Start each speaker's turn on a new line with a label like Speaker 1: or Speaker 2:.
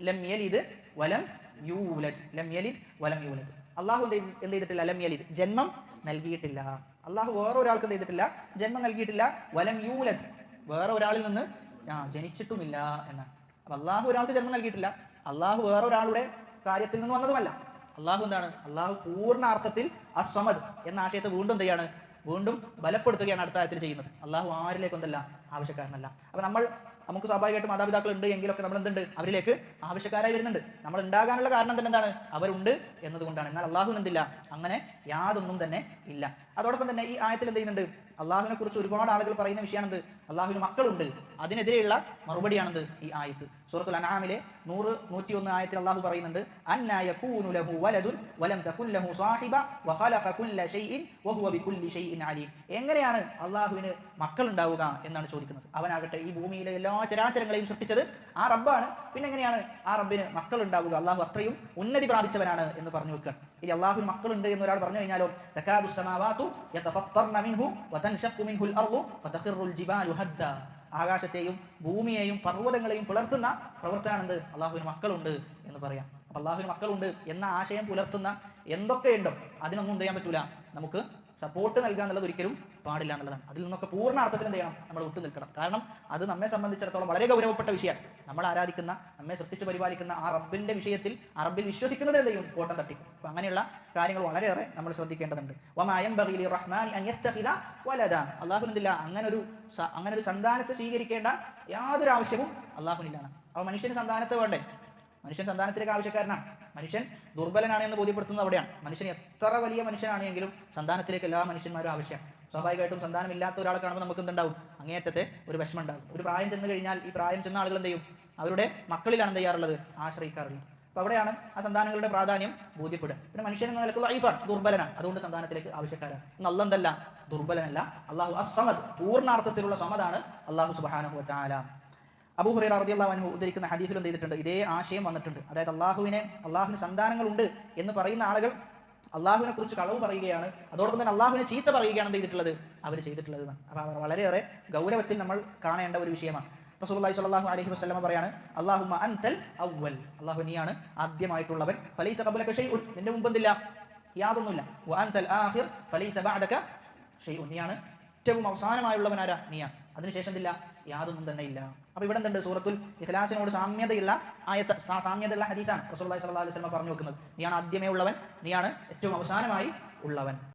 Speaker 1: ലം യലിദ് വലം യൂലദ്. ലം യലിദ് വലം യൂലദ്. അള്ളാഹു എന്ത് ചെയ്തി- ചെയ്തിട്ടില്ല? ലം യലിദ്. ജന്മം നൽകിയിട്ടില്ല. അള്ളാഹു വേറെ ഒരാൾക്ക് എന്ത് ചെയ്തിട്ടില്ല? ജന്മം നൽകിയിട്ടില്ല. വലം യൂലദ്. വേറെ ഒരാളിൽ നിന്ന് ആ ജനിച്ചിട്ടുമില്ല എന്നാണ് അപ്പൊ അള്ളാഹു ഒരാൾക്ക് ജന്മം നൽകിയിട്ടില്ല. അള്ളാഹു വേറെ ഒരാളുടെ കാര്യത്തിൽ നിന്ന് വന്നതുമല്ല. അള്ളാഹു എന്താണ്? അള്ളാഹു പൂർണ അർത്ഥത്തിൽ അസ്വമദ് എന്ന ആശയത്തെ വീണ്ടും എന്ത് ചെയ്യാണ്? വീണ്ടും ബലപ്പെടുത്തുകയാണ് അടുത്ത ആയത്തിൽ ചെയ്യുന്നത്. അള്ളാഹു ആരിലേക്കൊന്നല്ല ആവശ്യക്കാരനല്ല. അപ്പൊ നമ്മൾ നമുക്ക് സ്വാഭാവികമായിട്ട് മാതാപിതാക്കൾ ഉണ്ട് എങ്കിലൊക്കെ നമ്മൾ എന്തുണ്ട്? അവരിലേക്ക് ആവശ്യക്കാരായി വരുന്നുണ്ട്. നമ്മൾ ഉണ്ടാകാനുള്ള കാരണം തന്നെ എന്താണ്? അവരുണ്ട് എന്നതുകൊണ്ടാണ്. എന്നാൽ അള്ളാഹുവിന് എന്തില്ല? അങ്ങനെ യാതൊന്നും തന്നെ ഇല്ല. അതോടൊപ്പം തന്നെ ഈ ആയത്തിൽ എന്ത് ചെയ്യുന്നുണ്ട്? അള്ളാഹുവിനെ കുറിച്ച് ഒരുപാട് ആളുകൾ പറയുന്ന വിഷയമാണെന്ത്? അള്ളാഹുവിന് മക്കളുണ്ട്. അതിനെതിരെയുള്ള മറുപടിയാണെന്ത് ഈ ആയത്ത്? സൂറത്തുൽ അനാമിലെ നൂറ് നൂറ്റി ഒന്ന് ആയത്തിൽ അള്ളാഹു പറയുന്നുണ്ട് എങ്ങനെയാണ് അള്ളാഹുവിന് മക്കൾ ഉണ്ടാവുക എന്നാണ് ചോദിക്കുന്നത്? അവനാകട്ടെ ഈ ഭൂമിയിലെ എല്ലാ ചരാചരങ്ങളെയും സൃഷ്ടിച്ചത് ആ റബ്ബാണ്. പിന്നെ എങ്ങനെയാണ് ആ റബ്ബിന് മക്കൾ ഉണ്ടാവുക അള്ളാഹു അത്രയും ഉന്നതി പ്രാപിച്ചവനാണ് എന്ന് പറഞ്ഞു വെക്കുക. ഇനി അള്ളാഹുവിന് മക്കളുണ്ട് എന്ന് ഒരാൾ പറഞ്ഞു കഴിഞ്ഞാലോ ആകാശത്തെയും ഭൂമിയെയും പർവതങ്ങളെയും പുലർത്തുന്ന പ്രവർത്തനമാണെന്ത്? അള്ളാഹുവിന് മക്കളുണ്ട് എന്ന് പറയാം. അപ്പൊ അള്ളാഹുവിന് മക്കളുണ്ട് എന്ന ആശയം പുലർത്തുന്ന എന്തൊക്കെയുണ്ടോ? അതിനൊന്നും എന്ത് ചെയ്യാൻ പറ്റൂല. നമുക്ക് സപ്പോർട്ട് നൽകുക എന്നുള്ളത് ഒരിക്കലും പാടില്ല എന്നുള്ളതാണ്. അതിൽ നിന്നൊക്കെ പൂർണ അർത്ഥത്തിൽ എന്ത് ചെയ്യണം? നമ്മൾ വിട്ടു നിൽക്കണം. കാരണം അത് നമ്മെ സംബന്ധിച്ചിടത്തോളം വളരെ ഗൗരവപ്പെട്ട വിഷയമാണ്. നമ്മൾ ആരാധിക്കുന്ന നമ്മെ ശ്രദ്ധിച്ച് പരിപാലിക്കുന്ന ആ റബ്ബിന്റെ വിഷയത്തിൽ അറബിൽ വിശ്വസിക്കുന്നത് എന്ത് ചെയ്യും? കോട്ടം തട്ടിക്കും. അപ്പൊ അങ്ങനെയുള്ള കാര്യങ്ങൾ വളരെയേറെ നമ്മൾ ശ്രദ്ധിക്കേണ്ടതുണ്ട്. വമായം ബഹീലി റഹ്മാൻ വലദ. അള്ളാഹുനെന്തില്ല അങ്ങനെ ഒരു അങ്ങനെ ഒരു സന്താനത്തെ സ്വീകരിക്കേണ്ട യാതൊരു ആവശ്യവും അള്ളാഹുനില്ലാണ് അപ്പൊ മനുഷ്യന് സന്താനത്തെ വേണ്ടേ? മനുഷ്യൻ സന്താനത്തിലേക്ക് ആവശ്യക്കാരനാണ്. മനുഷ്യൻ ദുർബലനാണ് എന്ന് ബോധ്യപ്പെടുത്തുന്നത് അവിടെയാണ്. മനുഷ്യൻ എത്ര വലിയ മനുഷ്യനാണെങ്കിലും സന്താനത്തിലേക്ക് എല്ലാ മനുഷ്യന്മാരും ആവശ്യമാണ്. സ്വാഭാവികമായിട്ടും സന്താനമില്ലാത്ത ഒരാളെ കാണുമ്പോൾ നമുക്ക് എന്തുണ്ടാവും? അങ്ങേയറ്റത്തെ ഒരു വിഷമം ഉണ്ടാകും ഒരു പ്രായം ചെന്ന് കഴിഞ്ഞാൽ ഈ പ്രായം ചെന്ന ആളുകൾ എന്ത് ചെയ്യും? അവരുടെ മക്കളിലാണ് എന്ത് ചെയ്യാറുള്ളത്? ആശ്രയിക്കാറുള്ളത്. അപ്പോൾ അവിടെയാണ് ആ സന്താനങ്ങളുടെ പ്രാധാന്യം ബോധ്യപ്പെടുക. പിന്നെ മനുഷ്യൻ എന്ന നിലയ്ക്ക് ലൈഫാണ് ദുർബലനാണ്. അതുകൊണ്ട് സന്താനത്തിലേക്ക് ആവശ്യക്കാരാണ്. ഇന്ന് അല്ലെന്തല്ല ദുർബലനല്ല. അള്ളാഹു അസമദ് പൂർണാർത്ഥത്തിലുള്ള സമതാണ് അള്ളാഹു സുബാനഹു ചാല അബൂ ഹുറൈറ റളിയല്ലാഹു അനു ഉദ്ധരിക്കുന്ന ഹദീസിലും ചെയ്തിട്ടുണ്ട്. ഇതേ ആശയം വന്നിട്ടുണ്ട്. അതായത് അള്ളാഹുവിനെ അള്ളാഹുവിന് സന്താനങ്ങളുണ്ട് എന്ന് പറയുന്ന ആളുകൾ അള്ളാഹുവിനെ കുറിച്ച് കളവ് പറയുകയാണ്. അതോടൊപ്പം തന്നെ അള്ളാഹുവിനെ ചീത്ത പറയുകയാണ് ചെയ്തിട്ടുള്ളത്. അവർ ചെയ്തിട്ടുള്ളത് അപ്പോൾ അവർ വളരെയേറെ ഗൗരവത്തിൽ നമ്മൾ കാണേണ്ട ഒരു വിഷയമാണ്. റസൂലുള്ളാഹി സ്വല്ലല്ലാഹു അലൈഹി വസല്ലം പറയാണ് അല്ലാഹുമ്മ അൻതൽ അവ്വൽ. അള്ളാഹു നീയാണ് ആദ്യമായിട്ടുള്ളവൻ. ഫലൈസ ഖബലക ഷൈഉൻ. നിന്റെ മുമ്പ് എന്തില്ല യാതൊന്നുമില്ല. വ അൻതൽ ആഹിർ ഫലൈസ ബാദക ഷൈഉൻ. നീയാണ് ഏറ്റവും അവസാനമായുള്ളവൻ ആരാ നീയാണ്. അതിനുശേഷം എന്തില്ല? യാതൊന്നും തന്നെ ഇല്ല. അപ്പൊ ഇവിടെ എന്തുണ്ട്? സൂറത്തുൽ ഇഖ്ലാസിനോട് സാമ്യതയുള്ള ആയത്ത് സാമ്യതയുള്ള ഹദീസാണ് റസൂലുള്ളാഹി സ്വല്ലല്ലാഹു അലൈഹി വസല്ലം പറഞ്ഞു വെക്കുന്നത്. നീയാണ് ആദ്യമേ ഉള്ളവൻ നീയാണ് ഏറ്റവും അവസാനമായി ഉള്ളവൻ.